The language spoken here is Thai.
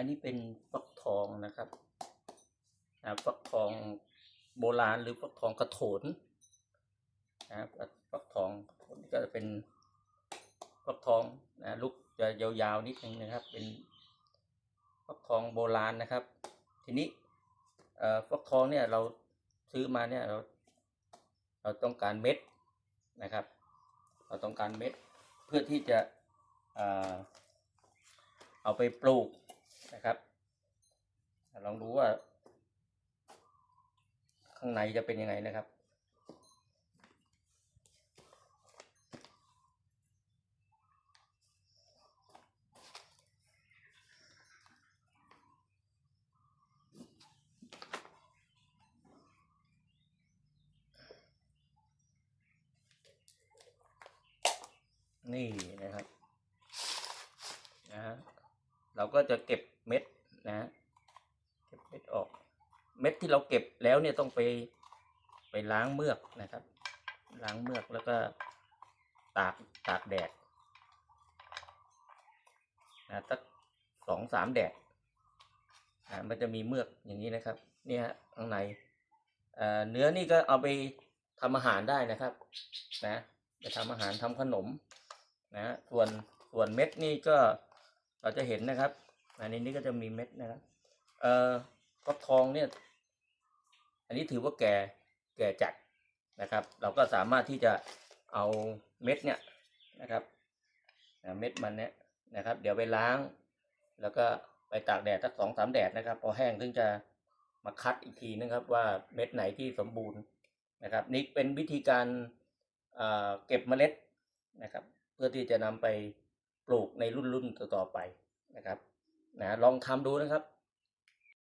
อันนี้เป็นฟักทองนะครับอ่าฟักทองโบราณหรือฟักทองกระโถนนะครับฟักทองกระโถนก็จะเป็นฟักทองนะลูกจะยาวๆนิดนึงนะครับ เป็นฟักทองโบราณนะครับ ทีนี้เอ่อฟักทองเนี่ยเราซื้อมาเนี่ยเราเราต้องการเม็ดนะครับ เราต้องการเม็ดเพื่อที่จะเออเอาไปปลูก นะครับ ลองดูว่า ข้างในจะเป็นยังไงนะครับนี่นะครับ ก็จะเก็บเม็ดนะเก็บเม็ดออก เม็ดที่เราเก็บแล้วเนี่ยต้องไปไปล้างเมือกนะครับ ล้างเมือกแล้วก็ตากตากแดดนะสักสองสามแดดนะมันจะมีเมือกอย่างนี้นะครับ เนี่ยฮะข้างในเนื้อนี่ก็เอาไปทำอาหารได้นะครับ นะไปทำอาหารทำขนมนะส่วนส่วนเม็ดนี่ก็ เราจะเห็นนะครับ อันนี้นี่ก็จะมีเม็ดนะครับ เอ่อฟักทองเนี่ย อันนี้ถือว่าแก่แก่จัดนะครับ เราก็สามารถที่จะเอาเม็ดเนี่ยนะครับเม็ดมันเนี่ยนะครับ เดี๋ยวไปล้าง แล้วก็ไปตากแดดสักสองสามแดดนะครับ พอแห้งถึงจะมาคัดอีกทีนะครับ ว่าเม็ดไหนที่สมบูรณ์นะครับ นี่เป็นวิธีการเอ่อเก็บเมล็ดนะครับ เพื่อที่จะนำไป ลูกในรุ่นรุ่นต่อๆไปนะครับนะลองทำดูนะครับ